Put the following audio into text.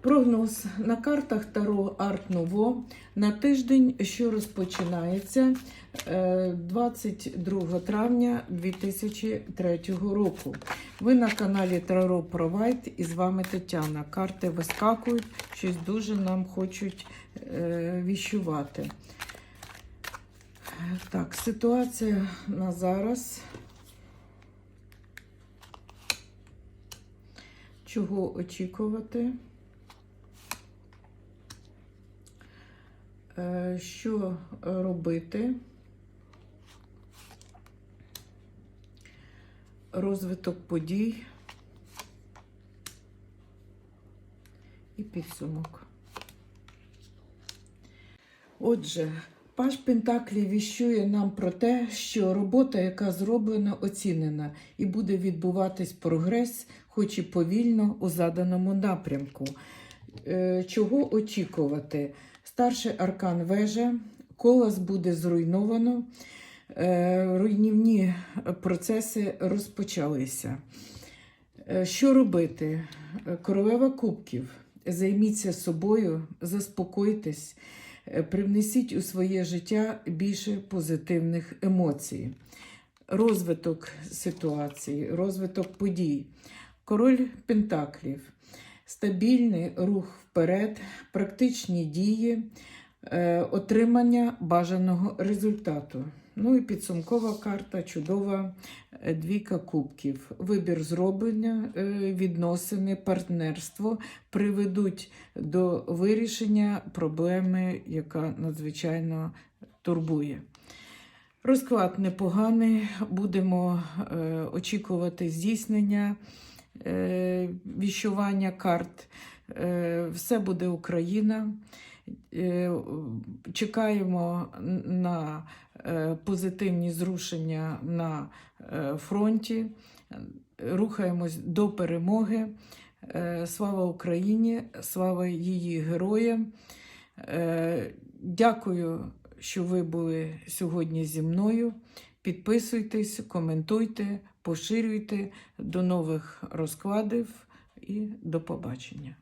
Прогноз на картах Таро Арт Ново на тиждень, що розпочинається е, 22 травня 2003 року. Ви на каналі Таро Провайд і з вами Тетяна. Карти вискакують, щось дуже нам хочуть е, віщувати. Так, ситуація на зараз. Чого очікувати? Що робити? Розвиток подій і підсумок. Отже, Паш Пентаклі віщує нам про те, що робота, яка зроблена, оцінена, і буде відбуватись прогрес, хоч і повільно у заданому напрямку. Е, Чого очікувати? Старший аркан вежа, колос буде зруйновано, е, руйнівні процеси розпочалися. Е, Що робити? Королева кубків. Займіться собою, заспокойтесь, привнесіть у своє життя більше позитивних емоцій. Розвиток ситуації, розвиток подій. Король Пентаклів. Стабільний рух вперед, практичні дії, е, отримання бажаного результату. Ну і підсумкова карта, чудова е, двійка кубків. Вибір зроблення, е, відносини, партнерство приведуть до вирішення проблеми, яка надзвичайно турбує. Розклад непоганий, будемо очікувати здійснення віщування карт. Е, все буде Україна. Е, чекаємо на е, позитивні зрушення на е, фронті. Рухаємось до перемоги. Е, Слава Україні, слава її героям. Е, Дякую, що ви були сьогодні зі мною. Підписуйтесь, коментуйте, поширюйте. До нових розкладів і до побачення.